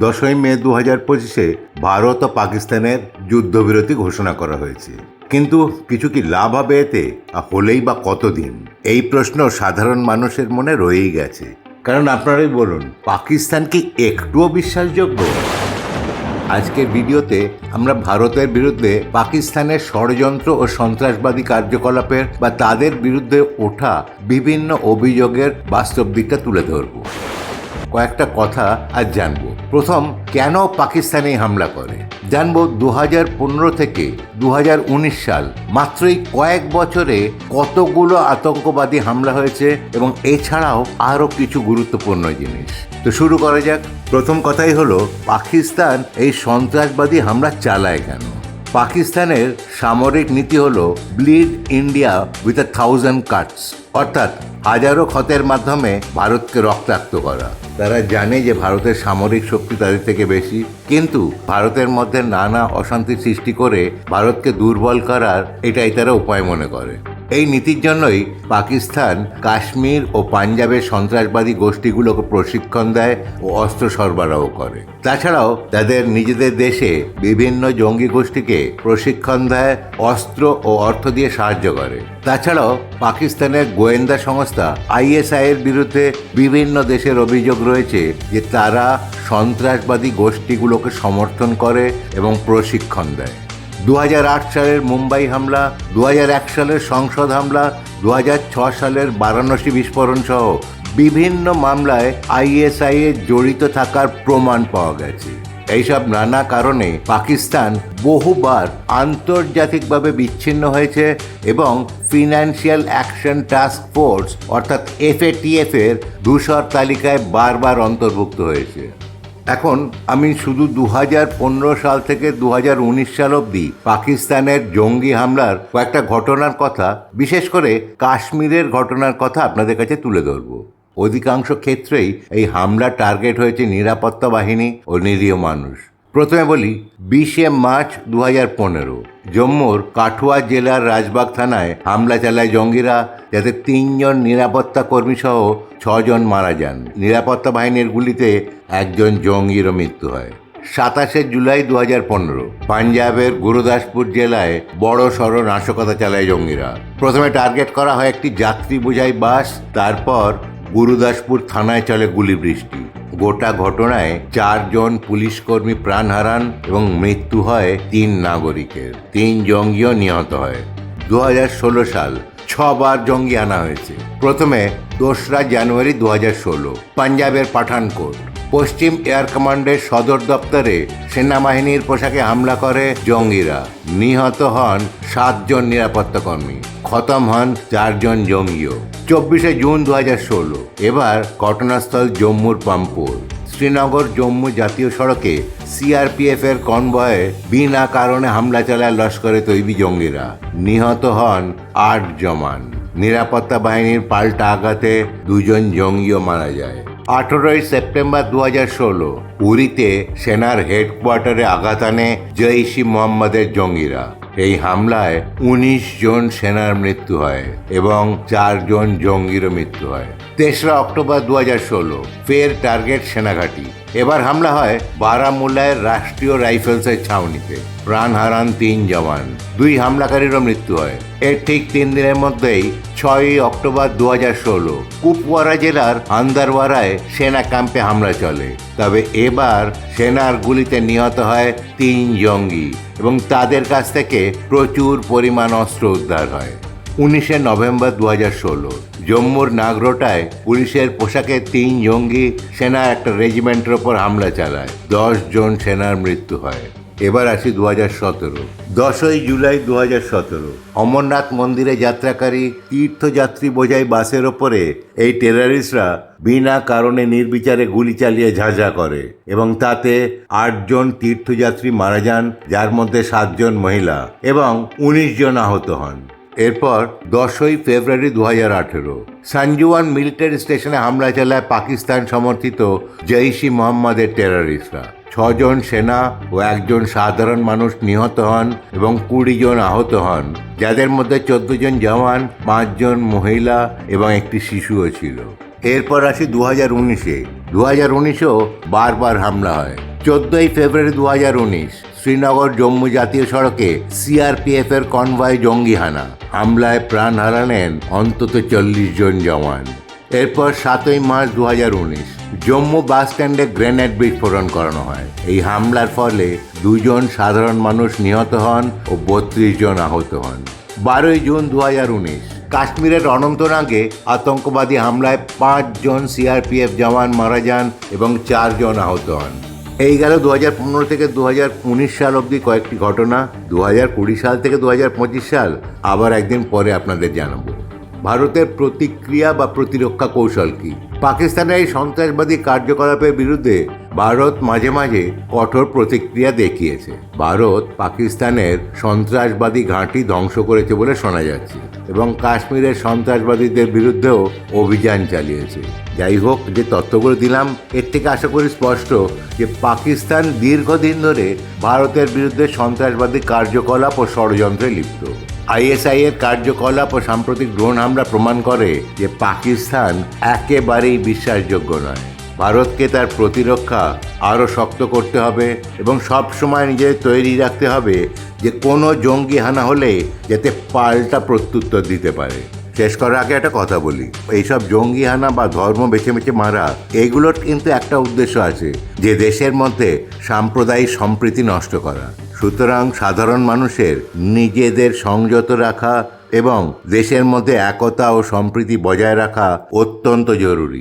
দশই মে দু হাজার পঁচিশে ভারত ও পাকিস্তানের যুদ্ধবিরতি ঘোষণা করা হয়েছে। কিন্তু কিছু কি লাভ হবে এতে হলেই বা কতদিন? এই প্রশ্ন সাধারণ মানুষের মনে রয়েই গেছে। কারণ আপনারাই বলুন, পাকিস্তান কি একটুও বিশ্বাসযোগ্য? আজকের ভিডিওতে আমরা ভারতের বিরুদ্ধে পাকিস্তানের ষড়যন্ত্র ও সন্ত্রাসবাদী কার্যকলাপের বা তাদের বিরুদ্ধে ওঠা বিভিন্ন অভিযোগের বাস্তব দিকটা তুলে ধরব। কয়েকটা কথা আজ জানব। প্রথম, কেন পাকিস্তানে হামলা করে? জানব দু থেকে দু হাজার উনিশ সাল, মাত্রই কয়েক বছরে কতগুলো আতঙ্কবাদী হামলা হয়েছে এবং এছাড়াও আরও কিছু গুরুত্বপূর্ণ জিনিস। তো শুরু করা যাক। প্রথম কথাই হলো, পাকিস্তান এই সন্ত্রাসবাদী হামলা চালায় কেন? পাকিস্তানের সামরিক নীতি হল bleed India with a thousand cuts, অর্থাৎ হাজারো ক্ষতের মাধ্যমে ভারতকে রক্তাক্ত করা। তারা জানে যে ভারতের সামরিক শক্তি তাদের থেকে বেশি, কিন্তু ভারতের মধ্যে নানা অশান্তি সৃষ্টি করে ভারতকে দুর্বল করার এটাই তারা উপায় মনে করে। এই নীতির জন্যই পাকিস্তান, কাশ্মীর ও পাঞ্জাবের সন্ত্রাসবাদী গোষ্ঠীগুলোকে প্রশিক্ষণ দেয় ও অস্ত্র সরবরাহ করে। তাছাড়াও তাদের নিজেদের দেশে বিভিন্ন জঙ্গি গোষ্ঠীকে প্রশিক্ষণ দেয়, অস্ত্র ও অর্থ দিয়ে সাহায্য করে। তাছাড়াও পাকিস্তানের গোয়েন্দা সংস্থা আইএসআই এর বিরুদ্ধে বিভিন্ন দেশের অভিযোগ রয়েছে যে তারা সন্ত্রাসবাদী গোষ্ঠীগুলোকে সমর্থন করে এবং প্রশিক্ষণ দেয়। দু হাজার আট সালের মুম্বাই হামলা দু হাজার এক সালের সংসদ হামলা দু সালের বারাণসী বিস্ফোরণ সহ বিভিন্ন মামলায় আইএসআই এর জড়িত থাকার প্রমাণ পাওয়া গেছে। এইসব নানা কারণে পাকিস্তান বহুবার আন্তর্জাতিকভাবে বিচ্ছিন্ন হয়েছে এবং ফিনান্সিয়াল অ্যাকশন টাস্ক ফোর্স, অর্থাৎ এফএটিএফ এর ধূসর তালিকায় বারবার অন্তর্ভুক্ত হয়েছে। এখন আমি শুধু দু হাজার পনেরো সাল থেকে দু হাজার উনিশ সাল অবধি পাকিস্তানের জঙ্গি হামলার কয়েকটা ঘটনার কথা, বিশেষ করে কাশ্মীরের ঘটনার কথা আপনাদের কাছে তুলে ধরব। অধিকাংশ ক্ষেত্রেই এই হামলা টার্গেট হয়েছে নিরাপত্তা বাহিনী ও নিরীহ মানুষ। প্রথমে বলি, বিশে মার্চ দু হাজার পনেরো, জম্মুর কাঠুয়া জেলার রাজবাগ থানায় হামলা চালায় জঙ্গিরা, যাতে তিনজন নিরাপত্তা কর্মী সহ ছজন মারা যান। নিরাপত্তা বাহিনীর গুলিতে একজন জঙ্গিরও মৃত্যু হয়। সাতাশে জুলাই দু হাজার পনেরো, পাঞ্জাবের গুরুদাসপুর জেলায় বড় সড় নাশকতা চালায় জঙ্গিরা। প্রথমে টার্গেট করা হয় একটি যাত্রী বোঝাই বাস, তারপর গুরুদাসপুর থানায় চলে গুলি বৃষ্টি গোটা ঘটনায় চারজন পুলিশ কর্মী প্রাণ হারান এবং মৃত্যু হয় তিন নাগরিকের। তিন জঙ্গিও নিহত হয়। দু হাজার ষোলো সাল ছবার জঙ্গি আনা হয়েছে। প্রথমে দোসরা জানুয়ারি দু পাঞ্জাবের পাঠানকোট। পশ্চিম এয়ার কমান্ডের সদর দপ্তরে সেনাবাহিনীর পোশাকে হামলা করে জঙ্গিরা। নিহত হন সাতজন নিরাপত্তা কর্মী খতম হন চারজন জঙ্গিও। চব্বিশে জুন দু হাজার ষোলো, এবার ঘটনাস্থল জম্মুর পাম্পুর। শ্রীনগর জম্মু জাতীয় সড়কে সিআরপিএফ এর কনভয়ে বিনা কারণে হামলা চালায় লস্করে তৈরি জঙ্গিরা। নিহত হন আট জমান নিরাপত্তা বাহিনীর পাল্টা আঘাতে দুজন জঙ্গিও মারা যায়। আঠেরোই সেপ্টেম্বর দু হাজার ষোলো, পুরীতে সেনার হেডকোয়ার্টারে আঘাত আনে জৈশ মোহাম্মদের জঙ্গিরা। এই হামলায় উনিশ জন সেনার মৃত্যু হয় এবং চারজন জঙ্গিরও মৃত্যু হয়। তেসরা অক্টোবর দু হাজার ষোলো, ফের টার্গেট সেনাঘাটি। এবার হামলা হয় বারামুল্লায় রাষ্ট্রীয় রাইফেলসের ছাউনিতে। প্রাণ হারান তিন জওয়ান। দুই হামলাকারীরও মৃত্যু হয়। এর ঠিক তিন দিনের মধ্যেই ছয়ই অক্টোবর দু হাজার ষোলো কুপওয়ারা জেলার আন্দারওয়ারায় সেনা ক্যাম্পে হামলা চলে। তবে এবার সেনার গুলিতে নিহত হয় তিন জঙ্গি এবং তাদের কাছ থেকে প্রচুর পরিমাণ অস্ত্র উদ্ধার হয়। উনিশে নভেম্বর দু হাজার ষোলো জম্মুর নাগরোটায় পুলিশের পোশাকে তিন জঙ্গি সেনা একটা রেজিমেন্টের ওপর হামলা চালায়। দশ জন সেনার মৃত্যু হয়। এবার আসি দু হাজার সতেরো। দশই জুলাই দু হাজার সতেরো। অমরনাথ মন্দিরে যাত্রাকারী তীর্থযাত্রী বোঝাই বাসের ওপরে এই টেরারিস্টরা বিনা কারণে নির্বিচারে গুলি চালিয়ে ঝাঁঝা করে এবং তাতে আটজন তীর্থযাত্রী মারা যান, যার মধ্যে সাতজন মহিলা এবং উনিশ জন আহত হন। এরপর দশই ফেব্রুয়ারি দু হাজার আঠেরো সানজুয়ান মিলিটারি স্টেশনে হামলা চালায় পাকিস্তান সমর্থিত জৈশ মোহাম্মদের টেররিস্টরা। ছজন সেনা ও একজন সাধারণ মানুষ নিহত হন এবং কুড়ি জন আহত হন, যাদের মধ্যে চোদ্দ জন জওয়ান, পাঁচজন মহিলা এবং একটি শিশুও ছিল। এরপর আসি দু হাজার উনিশে। দু হাজার উনিশেও বারবার হামলা হয়। চোদ্দই ফেব্রুয়ারি দু হাজার উনিশ, শ্রীনগর জম্মু জাতীয় সড়কে সিআরপিএফ এর কনভয় জঙ্গি হানা হামলায় প্রাণ হারালেন অন্তত চল্লিশ জন জওয়ান। এরপর সাতই মার্চ দু হাজার উনিশ, জম্মু বাস স্ট্যান্ডে গ্রেনেড বিস্ফোরণ করানো হয়। এই হামলার ফলে দুজন সাধারণ মানুষ নিহত হন ও বত্রিশ জন আহত হন। বারোই জুন দু হাজার উনিশ, কাশ্মীরের অনন্তনাগে আতঙ্কবাদী হামলায় পাঁচজন সিআরপিএফ জওয়ান মারা যান এবং চারজন আহত হন। এই গেল দু হাজার পনেরো থেকে দু হাজার উনিশ সাল অবধি কয়েকটি ঘটনা দু হাজার কুড়ি সাল থেকে দু হাজার পঁচিশ সাল, আবার একদিন পরে আপনাদের জানাব। ভারতের প্রতিক্রিয়া বা প্রতিরক্ষা কৌশল কি? পাকিস্তানের এই সন্ত্রাসবাদী কার্যকলাপের বিরুদ্ধে ভারত মাঝে মাঝে কঠোর প্রতিক্রিয়া দেখিয়েছে। ভারত পাকিস্তানের সন্ত্রাসবাদী ঘাঁটি ধ্বংস করেছে বলে শোনা যাচ্ছে। এবং কাশ্মীরের সন্ত্রাসবাদীদের বিরুদ্ধেও অভিযান চালিয়েছে। যাই হোক, যে তথ্যগুলো দিলাম, এর থেকে আশা করি স্পষ্ট যে পাকিস্তান দীর্ঘদিন ধরে ভারতের বিরুদ্ধে সন্ত্রাসবাদী কার্যকলাপ ও ষড়যন্ত্রে লিপ্ত। আইএসআই এর কার্যকলাপ ও সাম্প্রতিক ড্রোন হামলা প্রমাণ করে যে পাকিস্তান একেবারেই বিশ্বাসযোগ্য নয়। ভারতকে তার প্রতিরক্ষা আরও শক্ত করতে হবে এবং সব সময় নিজেদের তৈরি রাখতে হবে যে কোনো জঙ্গি হানা হলে যাতে পাল্টা প্রত্যুত্তর দিতে পারে। শেষ করার আগে একটা কথা বলি। এইসব জঙ্গি হানা বা ধর্ম বেছে বেছে মারা এইগুলোর কিন্তু একটা উদ্দেশ্য আছে, যে দেশের মধ্যে সাম্প্রদায়িক সম্প্রীতি নষ্ট করা। সুতরাং সাধারণ মানুষের নিজেদের সংযত রাখা এবং দেশের মধ্যে একতা ও সম্প্রীতি বজায় রাখা অত্যন্ত জরুরি।